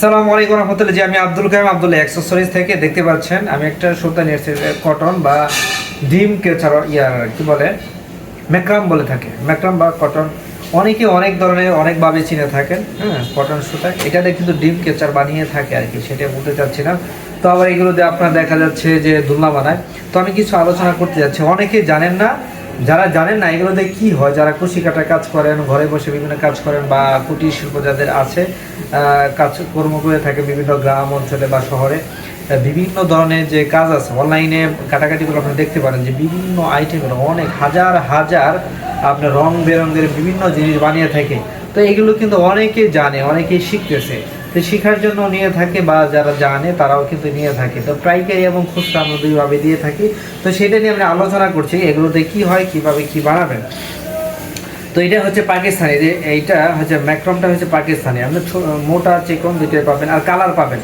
সালাম আলাইকুম রহমতুল্লাহ। জি, আমি আব্দুল কাইম আব্দুল্লাহ অ্যাক্সেসরিজ থেকে দেখতে পাচ্ছেন, আমি একটা সুতা নিয়ে এসেছি কটন বা ডিম কেচার ইয়ার কি বলে? ম্যাক্রাম বলে থাকে। ম্যাক্রাম বা কটন অনেকে অনেক ধরনের অনেকভাবে চিনে থাকেন হ্যাঁ কটন সুতা। এটাতে কিন্তু ডিম কেচার বানিয়ে থাকে আর কি, সেটা বলতে চাচ্ছি না। তো আবার এগুলোতে আপনার দেখা যাচ্ছে যে দুলনা বানায়। তো আমি কিছু আলোচনা করতে যাচ্ছি। অনেকে জানেন না যারা জানেন না, এগুলোতে কি হয়? যারা কুশি কাটা কাজ করেন, ঘরে বসে বিভিন্ন কাজ করেন বা কুটির শিল্প যাদের আছে কাজকর্ম করে থাকে বিভিন্ন গ্রাম অঞ্চলে বা শহরে বিভিন্ন ধরনের যে কাজ আছে, অনলাইনে কাটাকাটিগুলো আপনারা দেখতে পারেন যে বিভিন্ন আইটেমগুলো অনেক হাজার হাজার আপনার রং বেরঙের বিভিন্ন জিনিস বানিয়ে থাকে। তো এগুলো কিন্তু অনেকে জানে অনেকেই শিখতেছে। তো শেখার জন্য নিয়ে থাকে বা যারা জানে তারাও কিন্তু নিয়ে থাকে। তো পাইকারি এবং খুচরা আমরা দুইভাবে দিয়ে থাকি। তো সেটা নিয়ে আমরা আলোচনা করছি, এগুলোতে কি হয়, কীভাবে কি বানাবেন। তো এটা হচ্ছে পাকিস্তানি, যে এইটা হচ্ছে ম্যাক্রমটা হচ্ছে পাকিস্তানি। আপনি মোটা চিকন দুইটাই পাবেন আর কালার পাবেন।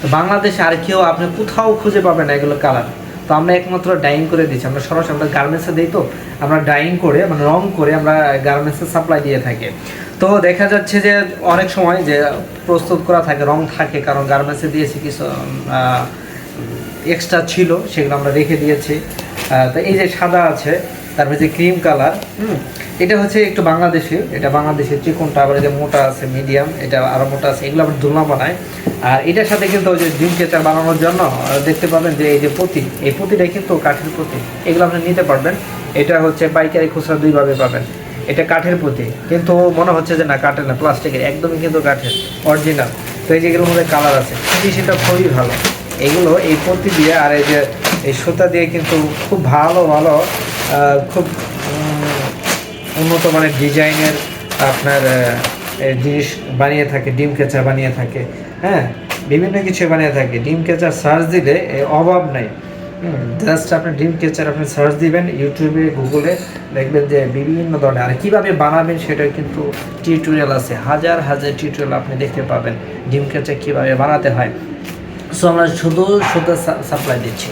তো বাংলাদেশে আর কেউ আপনি কোথাও খুঁজে পাবেন না এগুলো কালার। তো আমরা একমাত্র ডাইং করে দিচ্ছি আমরা সরাসরি আমরা গার্মেন্টসে দিই তো, আমরা ডাইং করে মানে রং করে আমরা গার্মেন্টসে সাপ্লাই দিয়ে থাকি। তো দেখা যাচ্ছে যে অনেক সময় যে প্রস্তুত করা থাকে, রং থাকে, কারণ গার্মেন্টসে দিয়েছি কিছু এক্সট্রা ছিল, সেগুলো আমরা রেখে দিয়েছি। তো এই যে সাদা আছে তারপরে যে ক্রিম কালার হুম। এটা হচ্ছে একটু বাংলাদেশি এটা বাংলাদেশের চিকনটা আবার এই যে মোটা আছে মিডিয়াম এটা আরও মোটা আছে এগুলো আবার দোলনা বানায়। আর এটার সাথে কিন্তু ওই যে ডিম কেচার বানানোর জন্য দেখতে পাবেন যে এই যে পুঁতি এই পুঁতিটা কিন্তু কাঠের পুঁতি এগুলো আপনি নিতে পারবেন। এটা হচ্ছে পাইকারি খুচরা দুইভাবে পাবেন। এটা কাঠের পুঁতি কিন্তু মনে হচ্ছে যে না কাঠের না প্লাস্টিকের একদমই কিন্তু কাঠের অরিজিনাল তো এই যেগুলোর মধ্যে কালার আছে সেটা খুবই ভালো। এগুলো এই পত্তি দিয়ে আর এই যে এই সুতা দিয়ে কিন্তু খুব ভালো ভালো খুব উন্নত মানের ডিজাইনের আপনার জিনিস বানিয়ে থাকে, ডিম কেঁচা বানিয়ে থাকে হ্যাঁ? বিভিন্ন কিছু বানিয়ে থাকে। ডিম কেঁচার সার্চ দিলে অভাব নাই। জাস্ট আপনি ডিম কেচার আপনি সার্চ দিবেন, ইউটিউবে, গুগলে দেখবেন যে বিভিন্ন ধরনের আর কীভাবে বানাবেন সেটা কিন্তু টিউটোরিয়াল আছে। হাজার হাজার টিউটোরিয়াল আপনি দেখতে পাবেন ডিম কেচার কীভাবে বানাতে হয়। সো আমরা শুধু সুতা সাপ্লাই দিচ্ছি।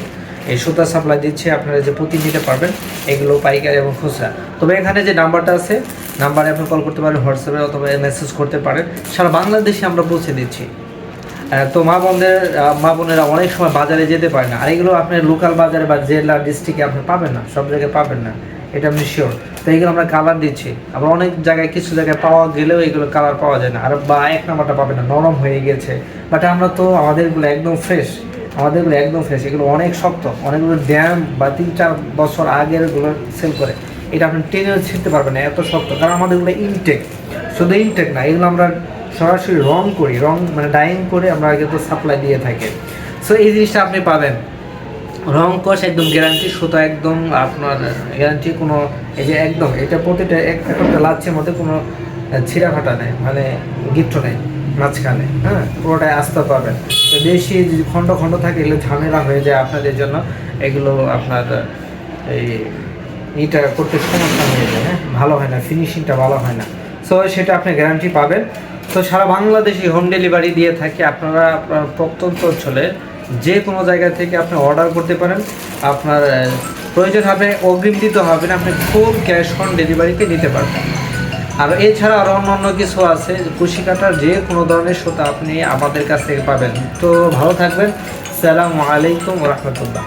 এই সুতা সাপ্লাই দিচ্ছে, আপনারা যে প্রতি নিতে পারবেন, এগুলো পাইকারি এবং খুচরা। তবে এখানে যে নাম্বারটা আছে, নাম্বারে আপনি কল করতে পারেন হোয়াটসঅ্যাপে অথবা মেসেজ করতে পারেন। সারা বাংলাদেশে আমরা পৌঁছে দিচ্ছি। তো মা বোনদের মা বোনেরা অনেক সময় বাজারে যেতে পারে না। আর এগুলো আপনি লোকাল বাজারে বা জেলা ডিস্ট্রিক্টে আপনি পাবেন না, সব জায়গায় পাবেন না। এটা আপনি শিওর তো এইগুলো আমরা কালার দিচ্ছি। আবার অনেক জায়গায় কিছু জায়গায় পাওয়া গেলেও এগুলো কালার পাওয়া যায় না। আর বা, এক নাম্বারটা পাবেন না, নরম হয়ে গেছে। বাট আমরা তো আমাদেরগুলো একদম ফ্রেশ আমাদেরগুলো একদম ফ্রেশ এগুলো অনেক শক্ত, অনেকগুলো ড্যাম বা তিন চার বছর আগেরগুলো সেল করে। এটা আপনি টেনে ছিঁড়তে পারবেন না, এত শক্ত। কারণ আমাদেরগুলো ইনটেক শুধু ইনটেক না, এগুলো আমরা সরাসরি রং করি। রং মানে ডাইং করে আমরা কিন্তু সাপ্লাই দিয়ে থাকি। সো এই জিনিসটা আপনি পাবেন। রং কষ একদম গ্যারান্টি সুতা একদম আপনার গ্যারান্টি কোনো, এই যে একদম, এটা প্রতিটা এক একটা লাচ্ছের মধ্যে কোনো ছিঁড়া ফাটা নেই মানে গিফট নেই, মাঝখানে হ্যাঁ পুরোটাই আস্তে পাবেন। তো বেশি খণ্ড খণ্ড থাকে, এগুলো ঝামেলা হয়ে যায় আপনাদের জন্য, এগুলো আপনার, এই ইটা করতে সমস্যা হয়ে যায় হ্যাঁ ভালো হয় না ফিনিশিংটা ভালো হয় না। সো সেটা আপনি গ্যারান্টি পাবেন। তো সারা বাংলাদেশে হোম ডেলিভারি দিয়ে থাকে, আপনারা, আপনার প্রত্যন্ত অঞ্চলে যে কোনো জায়গা থেকে আপনি অর্ডার করতে পারেন। আপনার প্রয়োজন হবে, অগ্রিম দিতে হবে না, আপনি খুব ক্যাশ অন ডেলিভারিতে নিতে পারবেন। আর এছাড়া আরও অন্য কিছু আছে কুশি কাটার যে কোনো ধরনের সুতা আপনি আমাদের কাছ থেকে পাবেন। তো ভালো থাকবেন। সালামু আলাইকুম রহমতুল্লাহ।